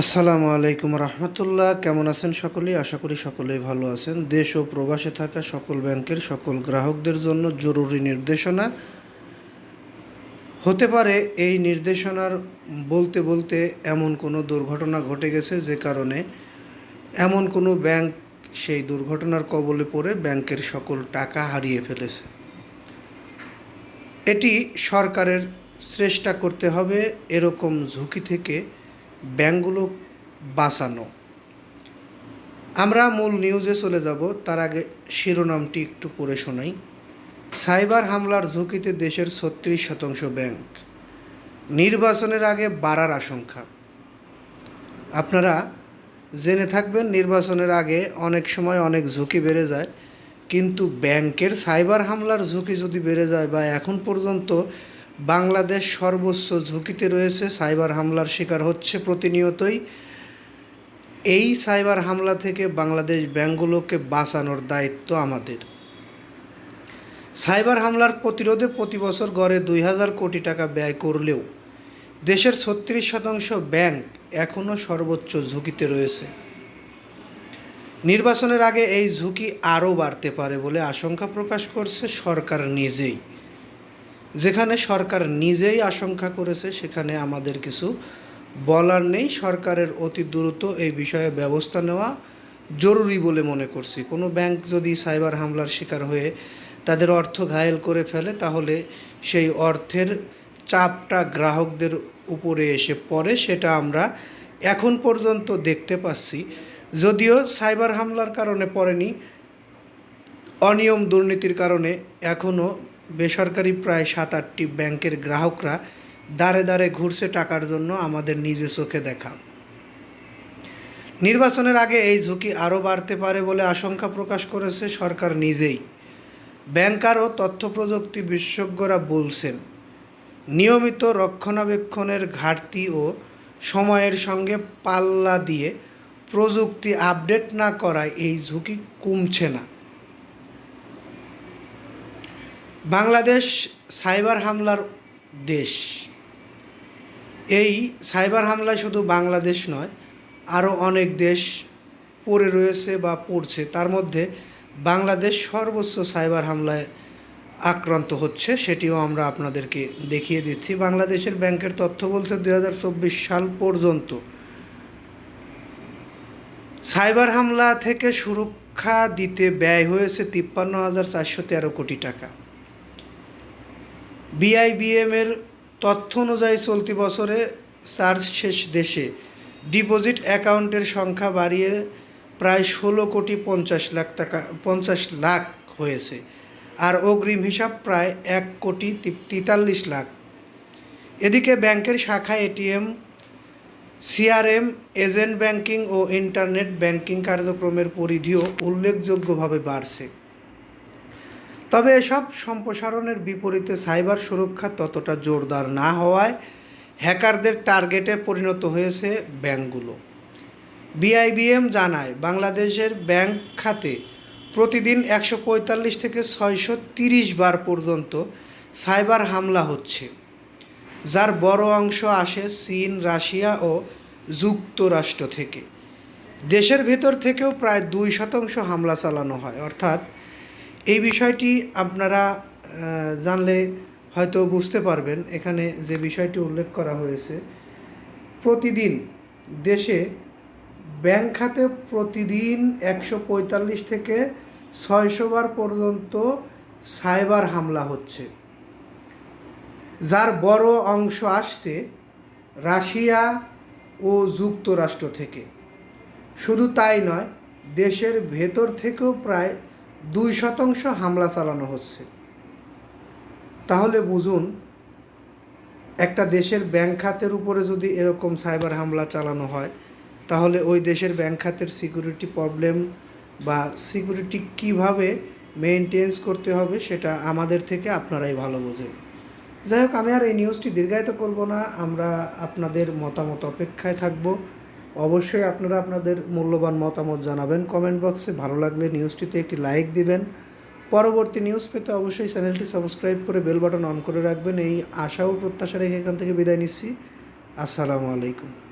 আসসালামু আলাইকুম রহমতুল্লাহ। কেমন আছেন সকলেই আশা করি সকলেই ভালো আছেন। দেশ ও প্রবাসে থাকা সকল ব্যাংকের সকল গ্রাহকদের জন্য জরুরি নির্দেশনা। হতে পারে এই নির্দেশনার বলতে বলতে এমন কোনো দুর্ঘটনা ঘটে গেছে যে কারণে এমন কোনো ব্যাংক সেই দুর্ঘটনার কবলে পড়ে ব্যাংকের সকল টাকা হারিয়ে ফেলেছে। এটি সরকারের চেষ্টা করতে হবে। এরকম ঝুঁকি থেকে ব্যাংকগুলো বাঁচানো আমরা মূল নিউজে চলে যাব, তার আগে শিরোনামটি একটু পড়ে শোনাই। সাইবার হামলার ঝুঁকিতে দেশের ছত্রিশ শতাংশ ব্যাংক। নির্বাচনের আগে বাড়ার আশঙ্কা। আপনারা জেনে থাকবেন, নির্বাচনের আগে অনেক সময় অনেক ঝুঁকি বেড়ে যায়, কিন্তু ব্যাংকের সাইবার হামলার ঝুঁকি যদি বেড়ে যায় বা এখন পর্যন্ত বাংলাদেশ সর্বোচ্চ ঝুঁকিতে রয়েছে, সাইবার হামলার শিকার হচ্ছে প্রতিনিয়তই। এই সাইবার হামলা থেকে বাংলাদেশ ব্যাংকগুলোকে বাঁচানোর দায়িত্ব আমাদের। সাইবার হামলার প্রতিরোধে প্রতি বছর গড়ে দুই হাজার কোটি টাকা ব্যয় করলেও দেশের ছত্রিশ শতাংশ ব্যাংক এখনও সর্বোচ্চ ঝুঁকিতে রয়েছে। নির্বাচনের আগে এই ঝুঁকি আরও বাড়তে পারে বলে আশঙ্কা প্রকাশ করছে সরকার নিজেই। যেখানে সরকার নিজেই আশঙ্কা করেছে, সেখানে আমাদের কিছু বলার নেই। সরকারের অতি দ্রুত এই বিষয়ে ব্যবস্থা নেওয়া জরুরি বলে মনে করছি। কোনো ব্যাংক যদি সাইবার হামলার শিকার হয়ে তাদের অর্থ ঘায়েল করে ফেলে, তাহলে সেই অর্থের চাপটা গ্রাহকদের উপরে এসে পড়ে, সেটা আমরা এখন পর্যন্ত দেখতে পাচ্ছি। যদিও সাইবার হামলার কারণে পড়েনি, অনিয়ম দুর্নীতির কারণে এখনও বেসরকারি প্রায় সাত আটটি ব্যাংকের গ্রাহকরা দাঁড়ে দাঁড়ে ঘুরছে টাকার জন্য আমাদের নিজে চোখে দেখা। নির্বাচনের আগে এই ঝুঁকি আরও বাড়তে পারে বলে আশঙ্কা প্রকাশ করেছে সরকার নিজেই। ব্যাংকার ও তথ্য প্রযুক্তি বিশেষজ্ঞরা বলছেন, নিয়মিত রক্ষণাবেক্ষণের ঘাটতি ও সময়ের সঙ্গে পাল্লা দিয়ে প্রযুক্তি আপডেট না করায় এই ঝুঁকি কমছে না। বাংলাদেশ সাইবার হামলার দেশ। এই সাইবার হামলায় শুধু বাংলাদেশ নয় আরও অনেক দেশ পড়ে রয়েছে বা পড়ছে। তার মধ্যে বাংলাদেশ সর্বোচ্চ সাইবার হামলায় আক্রান্ত হচ্ছে, সেটিও আমরা আপনাদেরকে দেখিয়ে দিচ্ছি। বাংলাদেশের ব্যাংকের তথ্য বলছে দু হাজার চব্বিশ সাল পর্যন্ত সাইবার হামলা থেকে সুরক্ষা দিতে ব্যয় হয়েছে তিপ্পান্ন হাজার চারশো তেরো কোটি টাকা। বিআইবিএমের তথ্য অনুযায়ী চলতি বছরে চার্জ শেষ দেশে ডিপোজিট অ্যাকাউন্টের সংখ্যা বাড়িয়ে প্রায় ষোলো কোটি পঞ্চাশ লাখ টাকা, পঞ্চাশ লাখ হয়েছে আর অগ্রিম হিসাব প্রায় এক কোটি তেতাল্লিশ লাখ। এদিকে ব্যাংকের শাখা এটিএম, সিআরএম, এজেন্ট ব্যাংকিং ও ইন্টারনেট ব্যাংকিং কার্যক্রমের পরিধিও উল্লেখযোগ্যভাবে বাড়ছে। তবে এসব সম্প্রসারণের বিপরীতে সাইবার সুরক্ষা ততটা জোরদার না হওয়ায় হ্যাকারদের টার্গেটে পরিণত হয়েছে ব্যাংকগুলো। বিআইবিএম জানায়, বাংলাদেশের ব্যাংক খাতে প্রতিদিন একশো পঁয়তাল্লিশ থেকে ছয়শো তিরিশ বার পর্যন্ত সাইবার হামলা হচ্ছে, যার বড় অংশ আসে চীন, রাশিয়া ও যুক্তরাষ্ট্র থেকে। দেশের ভেতর থেকেও প্রায় দুই শতাংশ হামলা চালানো হয়, অর্থাৎ এই বিষয়টি আপনারা জানলে হয়তো বুঝতে পারবেন এখানে যে বিষয়টি উল্লেখ করা হয়েছে। প্রতিদিন দেশে ব্যাংক খাতে প্রতিদিন একশো পঁয়তাল্লিশ থেকে ছয়শো বার পর্যন্ত সাইবার হামলা হচ্ছে। যার বড় অংশ আসছে রাশিয়া ও যুক্তরাষ্ট্র থেকে। শুধু তাই নয়, দেশের ভেতর থেকেও প্রায় দুই শতাংশ হামলা চালানো হচ্ছে। তাহলে বুঝুন, একটা দেশের ব্যাংক খাতের উপরে যদি এরকম সাইবার হামলা চালানো হয়, তাহলে ওই দেশের ব্যাংক খাতের সিকিউরিটি প্রবলেম বা সিকিউরিটি কীভাবে মেনটেন্স করতে হবে সেটা আমাদের থেকে আপনারাই ভালো বোঝেন। যাই হোক, আমি আর এই নিউজটি দীর্ঘায়িত করব না, আমরা আপনাদের মতামত অপেক্ষায় থাকব। অবশ্যই আপনারা আপনাদের মূল্যবান মতামত জানাবেন কমেন্ট বক্সে। ভালো লাগলে নিউজটিতে একটি লাইক দিবেন। পরবর্তী নিউজ পেতে অবশ্যই চ্যানেলটি সাবস্ক্রাইব করে বেল বাটন অন করে রাখবেন। এই আশা ও প্রত্যাশা রেখে এখান থেকে বিদায় নিচ্ছি। আসসালামু আলাইকুম।